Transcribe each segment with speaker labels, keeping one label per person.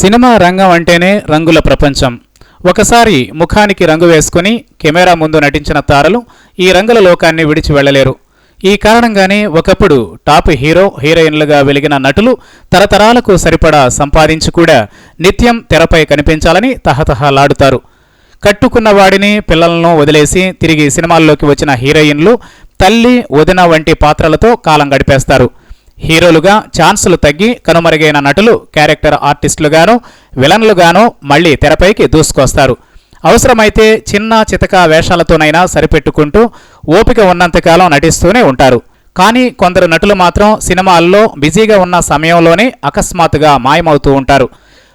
Speaker 1: Cinema రంగం అంటేనే రంగుల ప్రపంచం. ఒకసారి ముఖానికి రంగు వేసుకుని కెమెరా ముందు నటించిన తారలు ఈ రంగుల లోకాన్ని విడిచి వెళ్ళలేరు. ఈ కారణంగానే ఒకప్పుడు టాప్ హీరో హీరోయిన్లుగా వెలిగిన నటులు తరతరాలకు సరిపడా సంపాదించి కూడా నిత్యం తెరపై కనిపించాలని తహతహలాడుతారు. కట్టుకున్న వాడిని పిల్లలను వదిలేసి తిరిగి సినిమాల్లోకి వచ్చిన హీరోయిన్లు తల్లి వదిన వంటి పాత్రలతో కాలం గడిపేస్తారు. హీరోలుగా ఛాన్సులు తగ్గి కనుమరుగైన నటులు క్యారెక్టర్ ఆర్టిస్టులుగాను విలన్లుగాను మళ్ళీ తెరపైకి దూసుకొస్తారు. అవసరమైతే చిన్న చితక వేషాలతోనైనా సరిపెట్టుకుంటూ ఓపిక ఉన్నంతకాలం నటిస్తూనే ఉంటారు. కానీ కొందరు నటులు మాత్రం సినిమాల్లో బిజీగా ఉన్న సమయంలోనే అకస్మాత్తుగా మాయమవుతూ ఉంటారు.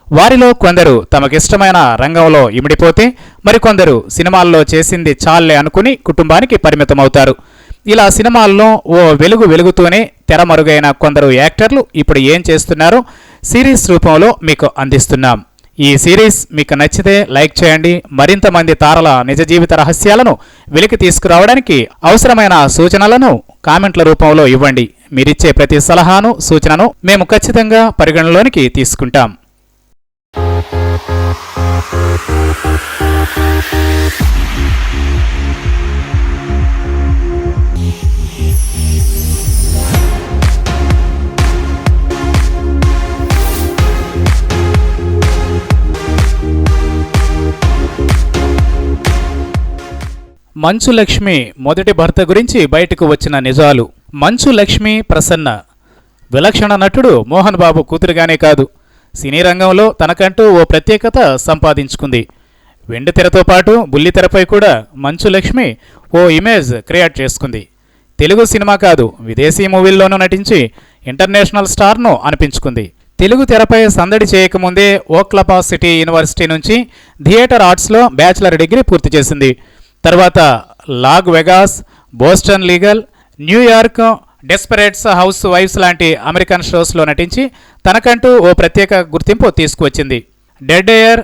Speaker 1: వారిలో కొందరు తమకిష్టమైన రంగంలో ఇమిడిపోతే మరికొందరు సినిమాల్లో చేసింది చాలే అనుకుని కుటుంబానికి పరిమితమవుతారు. ఇలా సినిమాల్లో ఓ వెలుగు వెలుగుతూనే తెరమరుగైన కొందరు యాక్టర్లు ఇప్పుడు ఏం చేస్తున్నారో సిరీస్ రూపంలో మీకు అందిస్తున్నాం. ఈ సిరీస్ మీకు నచ్చితే లైక్ చేయండి మరింత మంది తారల నిజ జీవిత రహస్యాలను వెలికి తీసుకురావడానికి అవసరమైన సూచనలను కామెంట్ల రూపంలో ఇవ్వండి. మీరిచ్చే ప్రతి సలహాను సూచనను మేము ఖచ్చితంగా పరిగణలోనికి తీసుకుంటాం. మంచు లక్ష్మి మొదటి భర్త గురించి బయటకు వచ్చిన నిజాలు. మంచు లక్ష్మి ప్రసన్న. విలక్షణ నటుడు మోహన్ బాబు కూతురుగానే కాదు. సినీ రంగంలో తనకంటూ ఓ ప్రత్యేకత సంపాదించుకుంది. వెండితెరతో పాటు బుల్లితెరపై కూడా మంచు లక్ష్మి ఓ ఇమేజ్ క్రియేట్ చేసుకుంది. తెలుగు సినిమా కాదు విదేశీ మూవీల్లోనూ నటించి ఇంటర్నేషనల్ స్టార్ను అనిపించుకుంది. తెలుగు తెరపై సందడి చేయకముందే ఓక్లపా సిటీ యూనివర్సిటీ నుంచి థియేటర్ ఆర్ట్స్లో బ్యాచిలర్ డిగ్రీ పూర్తి చేసింది. తర్వాత Las Vegas Boston Legal New York Desperate house వైఫ్స్ లాంటి అమెరికన్ షోస్లో నటించి తనకంటూ ఓ ప్రత్యేక గుర్తింపు తీసుకువచ్చింది. డెడ్ ఎయిర్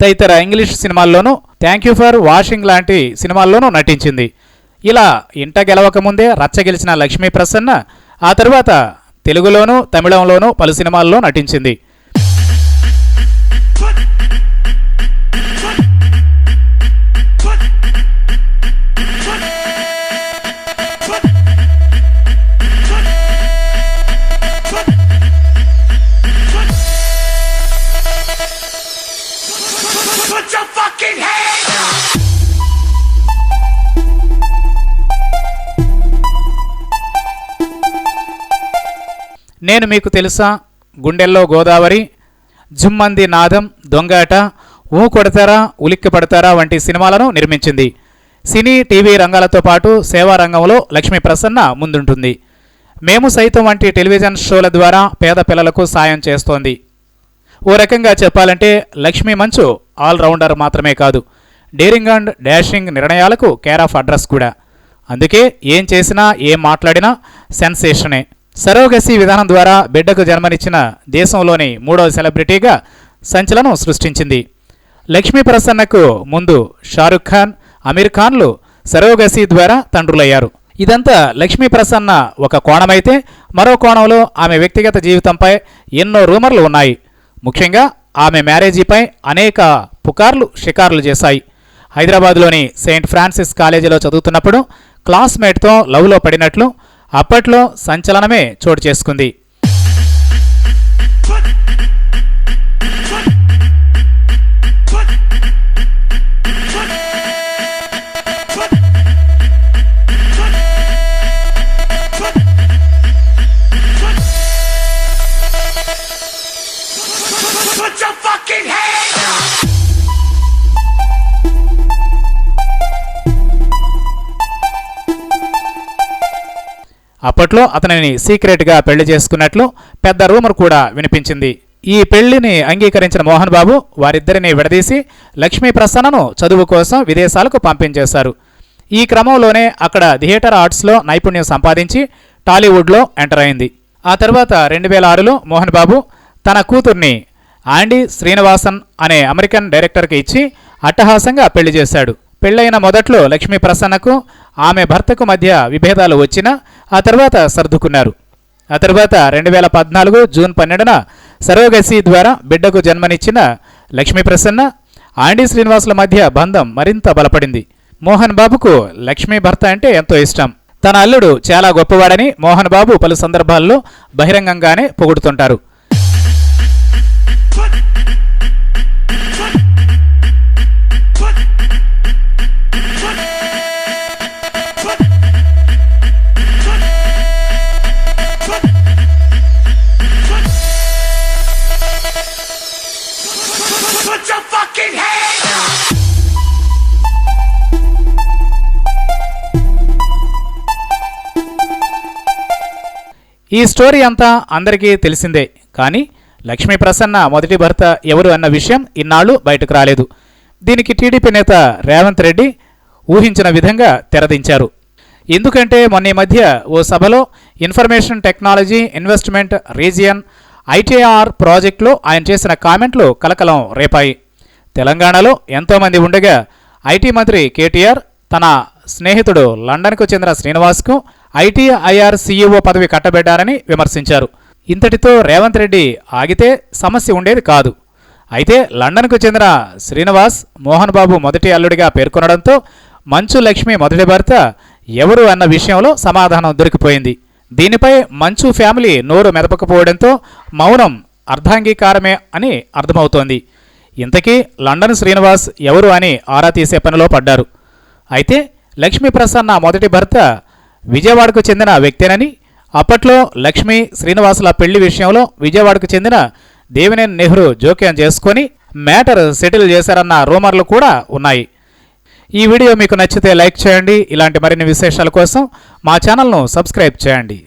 Speaker 1: తదితర ఇంగ్లీష్ సినిమాల్లోనూ థ్యాంక్ యూ ఫర్ వాషింగ్ లాంటి సినిమాల్లోనూ నటించింది. ఇలా ఇంట గెలవకముందే రచ్చ గెలిచిన లక్ష్మీ ప్రసన్న ఆ తరువాత తెలుగులోనూ తమిళంలోనూ పలు సినిమాల్లో నటించింది.
Speaker 2: Put your fucking hands up!
Speaker 1: నేను మీకు తెలుసా గుండెల్లో గోదావరి జుమ్మంది నాదం దొంగాట ఊ కొడతారా ఉలిక్కి పడతారా వంటి సినిమాలను నిర్మించింది. సినీ టీవీ రంగాలతో పాటు సేవా రంగంలో లక్ష్మీ ప్రసన్న ముందుంటుంది. మేము సైతం వంటి టెలివిజన్ షోల ద్వారా పేద పిల్లలకు సాయం చేస్తోంది. ఓ రకంగా చెప్పాలంటే లక్ష్మీ మంచు ఆల్రౌండర్ మాత్రమే కాదు. డేరింగ్ అండ్ డాషింగ్ నిర్ణయాలకు కేర్ ఆఫ్ అడ్రస్ కూడా. అందుకే ఏం చేసినా ఏం మాట్లాడినా సెన్సేషనే. సరోగసి విధానం ద్వారా బిడ్డకు జన్మనిచ్చిన దేశంలోని మూడవ సెలబ్రిటీగా సంచలనం సృష్టించింది. లక్ష్మీ ప్రసన్నకు ముందు షారుఖ్ ఖాన్ అమీర్ ఖాన్లు సరోగసి ద్వారా తండ్రులయ్యారు. ఇదంతా లక్ష్మీ ప్రసన్న ఒక కోణమైతే మరో కోణంలో ఆమె వ్యక్తిగత జీవితంపై ఎన్నో రూమర్లు ఉన్నాయి. ముఖ్యంగా ఆమె మ్యారేజీపై అనేక పుకార్లు షికార్లు చేశాయి. హైదరాబాద్లోని సెయింట్ ఫ్రాన్సిస్ కాలేజీలో చదువుతున్నప్పుడు క్లాస్మేట్తో లవ్లో పడినట్లు అప్పట్లో సంచలనమే చోటు చేసుకుంది. అప్పట్లో అతనిని సీక్రెట్గా పెళ్ళి చేసుకున్నట్లు పెద్ద రూమర్ కూడా వినిపించింది. ఈ పెళ్ళిని అంగీకరించిన మోహన్ బాబు వారిద్దరిని విడదీసి లక్ష్మీ ప్రసన్నను చదువు కోసం విదేశాలకు పంపించేశారు. ఈ క్రమంలోనే అక్కడ థియేటర్ ఆర్ట్స్లో నైపుణ్యం సంపాదించి టాలీవుడ్లో ఎంటర్ అయింది. ఆ తర్వాత రెండు వేల ఆరులో మోహన్ బాబు తన కూతుర్ని ఆండీ శ్రీనివాసన్ అనే అమెరికన్ డైరెక్టర్కి ఇచ్చి అట్టహాసంగా పెళ్ళి చేశాడు. పెళ్ళైన మొదట్లో లక్ష్మీ ప్రసన్నకు ఆమె భర్తకు మధ్య విభేదాలు వచ్చినా ఆ తర్వాత సర్దుకున్నారు. ఆ తర్వాత రెండు వేల పద్నాలుగు జూన్ పన్నెండున సరోగసి ద్వారా బిడ్డకు జన్మనిచ్చిన లక్ష్మీ ప్రసన్న ఆండీ శ్రీనివాసుల మధ్య బంధం మరింత బలపడింది. మోహన్ బాబుకు లక్ష్మీ భర్త అంటే ఎంతో ఇష్టం. తన అల్లుడు చాలా గొప్పవాడని మోహన్ బాబు పలు సందర్భాల్లో బహిరంగంగానే పొగుడుతుంటారు. ఈ స్టోరీ అంతా అందరికీ తెలిసిందే. కానీ లక్ష్మీ ప్రసన్న మొదటి భర్త ఎవరు అన్న విషయం ఇన్నాళ్ళు బయటకు రాలేదు. దీనికి టీడీపీ నేత రేవంత్ రెడ్డి ఊహించిన విధంగా తెరదించారు. ఎందుకంటే మొన్న మధ్య ఓ సభలో information technology investment region ITR ప్రాజెక్టులో ఆయన చేసిన కామెంట్లు కలకలం రేపాయి. తెలంగాణలో ఎంతోమంది ఉండగా ఐటీ మంత్రి కేటీఆర్ తన స్నేహితుడు లండన్కు చెందిన శ్రీనివాస్కు ఐటీఐఆర్ సీఈఓ పదవి కట్టబెట్టారని విమర్శించారు. ఇంతటితో రేవంత్ రెడ్డి ఆగితే సమస్య ఉండేది కాదు. అయితే లండన్కు చెందిన శ్రీనివాస్ మోహన్ బాబు మొదటి అల్లుడిగా పేర్కొనడంతో మంచు లక్ష్మి మొదటి భర్త ఎవరు అన్న విషయంలో సమాధానం దొరికిపోయింది. దీనిపై మంచు ఫ్యామిలీ నోరు మెదపకపోవడంతో మౌనం అర్ధాంగీకారమే అని అర్థమవుతోంది. ఇంతకీ లండన్ శ్రీనివాస్ ఎవరు అని ఆరా తీసే పనిలో పడ్డారు. అయితే లక్ష్మీ ప్రసన్న మొదటి భర్త విజయవాడకు చెందిన వ్యక్తేనని అప్పట్లో లక్ష్మీ శ్రీనివాసుల పెళ్ళి విషయంలో విజయవాడకు చెందిన దేవినేని నెహ్రూ జోక్యం చేసుకొని మ్యాటర్ సెటిల్ చేశారన్న రూమర్లు కూడా ఉన్నాయి. ఈ వీడియో మీకు నచ్చితే లైక్ చేయండి. ఇలాంటి మరిన్ని విశేషాల కోసం మా ఛానల్ను సబ్స్క్రైబ్ చేయండి.